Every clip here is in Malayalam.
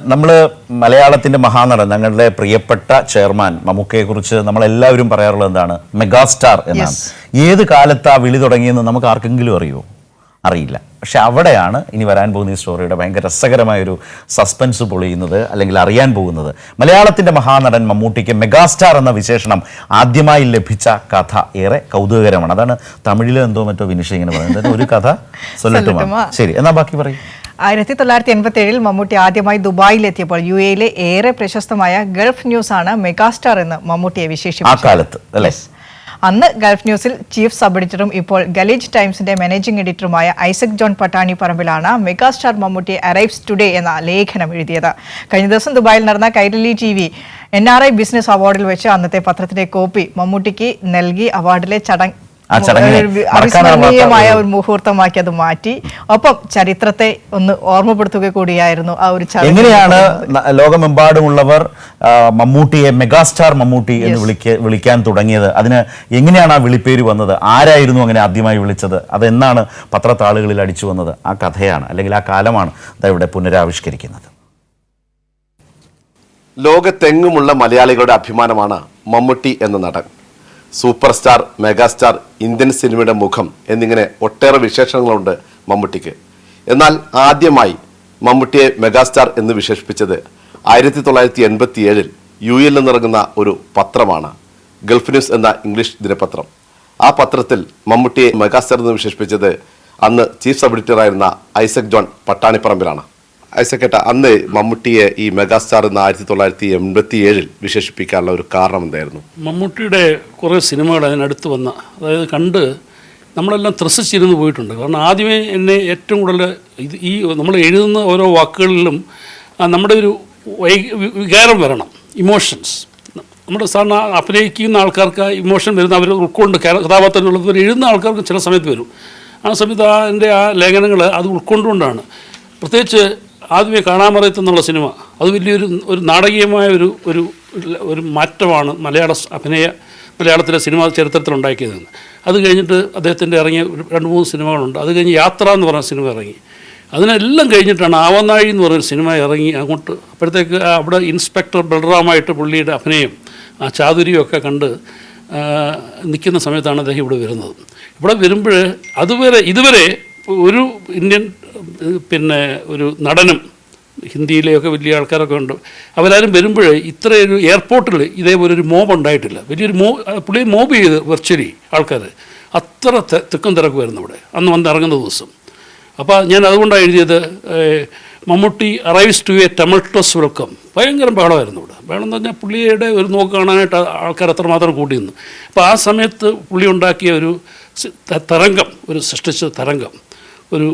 നമ്മൾ മലയാളത്തിന്റെ മഹാനടൻ ഞങ്ങളുടെ പ്രിയപ്പെട്ട ചെയർമാൻ മമ്മൂക്കയെ കുറിച്ച് നമ്മളെല്ലാവരും പറയാറുള്ളത് എന്താണ്? മെഗാസ്റ്റാർ എന്നാണ്. ഏത് കാലത്ത് ആ വിളി തുടങ്ങിയെന്ന് നമുക്ക് ആർക്കെങ്കിലും അറിയുമോ? അറിയില്ല. പക്ഷെ അവിടെയാണ് ഇനി വരാൻ പോകുന്ന ഈ സ്റ്റോറിയുടെ ഭയങ്കര രസകരമായൊരു സസ്പെൻസ് പൊളിയുന്നത് അല്ലെങ്കിൽ അറിയാൻ പോകുന്നത്. മലയാളത്തിന്റെ മഹാനടൻ മമ്മൂട്ടിക്ക് മെഗാസ്റ്റാർ എന്ന വിശേഷണം ആദ്യമായി ലഭിച്ച കഥ ഏറെ കൗതുകകരമാണ്. അതാണ് തമിഴിലെന്തോ മറ്റോ വിനിഷ ഇങ്ങനെ പറയുന്നത്. ഒരു കഥ സൊല്ലട്ടുമാ സൊല്ലട്ടുമാ. ശരി എന്നാ ബാക്കി പറയും. ആയിരത്തി തൊള്ളായിരത്തി എൺപത്തി ഏഴിൽ മമ്മൂട്ടി ആദ്യമായി ദുബായിലെത്തിയപ്പോൾ യു എയിലെ ഏറെ പ്രശസ്തമായ ഗൾഫ് ന്യൂസ് ആണ് മെഗാസ്റ്റാർ എന്ന് മമ്മൂട്ടിയെ വിശേഷിപ്പിച്ചത്. അന്ന് ഗൾഫ് ന്യൂസിൽ ചീഫ് സബ് എഡിറ്ററും ഇപ്പോൾ ഗലീജ് ടൈംസിന്റെ മാനേജിംഗ് എഡിറ്ററുമായ ഐസക് ജോൺ പട്ടാണി പറമ്പിലാണ് മെഗാസ്റ്റാർ മമ്മൂട്ടി അറൈവ്സ് ടുഡേ എന്ന ലേഖനം എഴുതിയത്. കഴിഞ്ഞ ദിവസം ദുബായിൽ നടന്ന Kairali T V N R I business അവാർഡിൽ വെച്ച് അന്നത്തെ പത്രത്തിന്റെ കോപ്പി മമ്മൂട്ടിക്ക് നൽകി അവാർഡിലെ ചടങ്ങ് ആ അവിസ്മരണീയമായ ഒരു- മുഹൂർത്തമാക്കി അത് മാറ്റി. ഒപ്പം ചരിത്രത്തെ ഒന്ന് ഓർമ്മപ്പെടുത്തുക കൂടിയായിരുന്നു ആ ഒരു ചടങ്ങ് എങ്ങനെയാണ് ലോകമെമ്പാടുമുള്ളവർ മമ്മൂട്ടിയെ മെഗാസ്റ്റാർ മമ്മൂട്ടി എന്ന് വിളിക്ക വിളിക്കാൻ തുടങ്ങിയത്? അതിന് എങ്ങനെയാണ് ആ വിളിപ്പേര് വന്നത്? ആരായിരുന്നു അങ്ങനെ ആദ്യമായി വിളിച്ചത്? അതെന്നാണ് പത്രത്താളുകളിൽ അടിച്ചു വന്നത്? ആ കഥയാണ് അല്ലെങ്കിൽ ആ കാലമാണ് ഇവിടെ പുനരാവിഷ്കരിക്കുന്നത്. ലോകത്തെങ്ങുമുള്ള മലയാളികളുടെ അഭിമാനമാണ് മമ്മൂട്ടി എന്ന നടൻ. സൂപ്പർ സ്റ്റാർ മെഗാസ്റ്റാർ ഇന്ത്യൻ സിനിമയുടെ മുഖം എന്നിങ്ങനെ ഒട്ടേറെ വിശേഷങ്ങളുണ്ട് മമ്മൂട്ടിക്ക്. എന്നാൽ ആദ്യമായി മമ്മൂട്ടിയെ മെഗാസ്റ്റാർ എന്ന് വിശേഷിപ്പിച്ചത് ആയിരത്തി തൊള്ളായിരത്തി എൺപത്തി ഏഴിൽ യു എൽ നിന്നിറങ്ങുന്ന ഒരു പത്രമാണ് ഗൾഫ് ന്യൂസ് എന്ന ഇംഗ്ലീഷ് ദിനപത്രം. ആ പത്രത്തിൽ മമ്മൂട്ടിയെ മെഗാസ്റ്റാർ എന്ന് വിശേഷിപ്പിച്ചത് അന്ന് ചീഫ് സബ് എഡിറ്ററായിരുന്ന ഐസക് ജോൺ പട്ടാണിപ്പറമ്പിലാണ്. ഐസക് ഏട്ടാ അന്ന് മമ്മൂട്ടിയെ ഈ മെഗാസ്റ്റാർ എന്ന് ആയിരത്തി തൊള്ളായിരത്തി എൺപത്തി ഏഴിൽ വിശേഷിപ്പിക്കാനുള്ള ഒരു കാരണം എന്തായിരുന്നു മമ്മൂട്ടിയുടെ കുറേ സിനിമകൾ അതിനടുത്ത് വന്ന അതായത് കണ്ട് നമ്മളെല്ലാം ത്രസിച്ചിരുന്ന് പോയിട്ടുണ്ട്. കാരണം ആദ്യമേ എന്നെ ഏറ്റവും കൂടുതൽ ഇത് ഈ നമ്മൾ എഴുതുന്ന ഓരോ വാക്കുകളിലും നമ്മുടെ ഒരു വികാരം വരണം ഇമോഷൻസ്. നമ്മുടെ സാധാരണ അഭിനയിക്കുന്ന ആൾക്കാർക്ക് ഇമോഷൻ വരുന്ന അവർ ഉൾക്കൊണ്ട് കഥ- കഥാപാത്രങ്ങളുള്ളത് ഒരു എഴുതുന്ന ആൾക്കാർക്ക് ചില സമയത്ത് വരും. ആ സമയത്ത് ആ എന്റെ ആ ലേഖനങ്ങൾ അത് ഉൾക്കൊണ്ടുകൊണ്ടാണ്. പ്രത്യേകിച്ച് ആദ്യമേ കാണാമറയത്ത് എന്നുള്ള സിനിമ. അത് വലിയൊരു ഒരു നാടകീയമായ ഒരു ഒരു ഒരു മാറ്റമാണ് മലയാള അഭിനയ മലയാളത്തിലെ സിനിമാ ചരിത്രത്തിൽ ഉണ്ടാക്കിയതെന്ന് അത് കഴിഞ്ഞിട്ട് അദ്ദേഹത്തിന്റെ ഇറങ്ങിയ രണ്ട് മൂന്ന് സിനിമകളുണ്ട്. അത് കഴിഞ്ഞ് യാത്ര എന്ന് പറഞ്ഞ സിനിമ ഇറങ്ങി. അതിനെല്ലാം കഴിഞ്ഞിട്ടാണ് ആവനാഴി എന്ന് പറഞ്ഞൊരു സിനിമ ഇറങ്ങി അങ്ങോട്ട്. അപ്പോഴത്തേക്ക് അവിടെ ഇൻസ്പെക്ടർ ബൽറാമായിട്ട് പുള്ളിയുടെ അഭിനയം ആ ചാതുരിയൊക്കെ കണ്ട് നിൽക്കുന്ന സമയത്താണ് അദ്ദേഹം ഇവിടെ വരുന്നത്. ഇവിടെ വരുമ്പോൾ അതുവരെ ഇതുവരെ ഒരു ഇന്ത്യൻ പിന്നെ ഒരു നടനം. ഹിന്ദിയിലെയൊക്കെ വലിയ ആൾക്കാരൊക്കെ ഉണ്ട്. അവരാരും വരുമ്പോൾ ഇത്രയൊരു എയർപോർട്ടിൽ ഇതേപോലെ ഒരു മോബ് ഉണ്ടായിട്ടില്ല. വലിയൊരു മോ പുള്ളിയെ മോബ് ചെയ്ത് വെർച്വലി ആൾക്കാർ അത്ര തിക്കും തിരക്ക് വരുന്നു ഇവിടെ അന്ന് വന്ന് ഇറങ്ങുന്ന ദിവസം. അപ്പോൾ ഞാൻ അതുകൊണ്ടാണ് എഴുതിയത് Mammootty arrives to a tumultuous welcome ഭയങ്കര ബഹളമായിരുന്നു ഇവിടെ ബഹളം എന്ന് പറഞ്ഞാൽ പുള്ളിയുടെ ഒരു നോക്ക് കാണാനായിട്ട് ആൾക്കാർ അത്രമാത്രം കൂടി നിന്നു. അപ്പോൾ ആ സമയത്ത് പുള്ളി ഉണ്ടാക്കിയ ഒരു തരംഗം ഒരു സൃഷ്ടിച്ച തരംഗം. ഒരു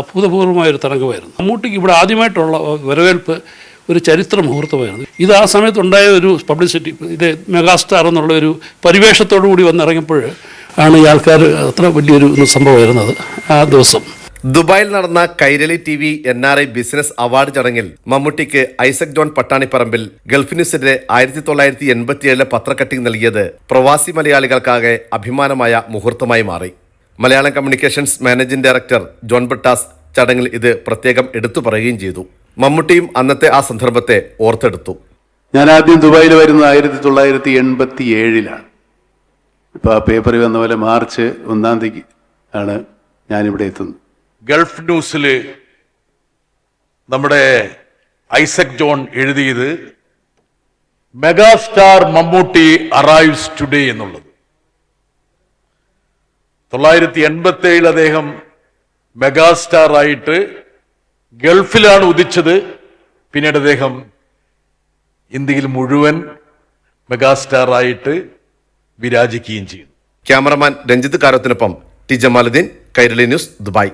അഭൂതപൂർവമായൊരു തരംഗമായിരുന്നു മമ്മൂട്ടിക്ക് ഇവിടെ ആദ്യമായിട്ടുള്ള വരവേൽപ്പ് ഒരു ചരിത്ര മുഹൂർത്തമായിരുന്നു. ഇത് ആ സമയത്തുണ്ടായ ഒരു പബ്ലിസിറ്റി ഇത് മെഗാസ്റ്റാർ എന്നുള്ള ഒരു പരിവേഷത്തോടു കൂടി വന്നിറങ്ങിയപ്പോൾ ആണ് ഈ ആൾക്കാർ അത്ര വലിയൊരു സംഭവമായിരുന്നത് ആ ദിവസം. ദുബായിൽ നടന്ന Kairali T V N R I business award ചടങ്ങിൽ മമ്മൂട്ടിക്ക് ഐസക് ജോൺ പട്ടാണിപ്പറമ്പിൽ ഗൾഫ് ന്യൂസിന്റെ ആയിരത്തി തൊള്ളായിരത്തി എൺപത്തിയേഴിലെ പത്രക്കട്ടിംഗ് നൽകിയത് പ്രവാസി മലയാളികൾക്കാകെ അഭിമാനമായ മുഹൂർത്തമായി മാറി. Malayalam communications managing director John Brittas ചടങ്ങിൽ ഇത് പ്രത്യേകം എടുത്തു പറയുകയും ചെയ്തു. മമ്മൂട്ടിയും അന്നത്തെ ആ സന്ദർഭത്തെ ഓർത്തെടുത്തു. ഞാൻ ആദ്യം ദുബായിൽ വരുന്നത് ആയിരത്തി തൊള്ളായിരത്തി എൺപത്തി ഏഴിലാണ് ഇപ്പൊ ആ പേപ്പറിൽ വന്ന പോലെ മാർച്ച് ഒന്നാം തീയതി ആണ് ഞാനിവിടെ എത്തുന്നത്. ഗൾഫ് ന്യൂസിൽ നമ്മുടെ ഐസക് ജോൺ എഴുതിയത് മെഗാസ്റ്റാർ മമ്മൂട്ടി അറൈവ്സ് ടുഡേ എന്നുള്ളത്. തൊള്ളായിരത്തി എൺപത്തി ഏഴിൽ അദ്ദേഹം മെഗാസ്റ്റാർ ആയിട്ട് ഗൾഫിലാണ് ഉദിച്ചത്. പിന്നീട് അദ്ദേഹം ഇന്ത്യയിൽ മുഴുവൻ മെഗാസ്റ്റാർ ആയിട്ട് വിരാജിക്കുകയും ചെയ്യുന്നു. ക്യാമറമാൻ രഞ്ജിത്ത് കാരത്തിനൊപ്പം T Jamaluddin Kairali news Dubai.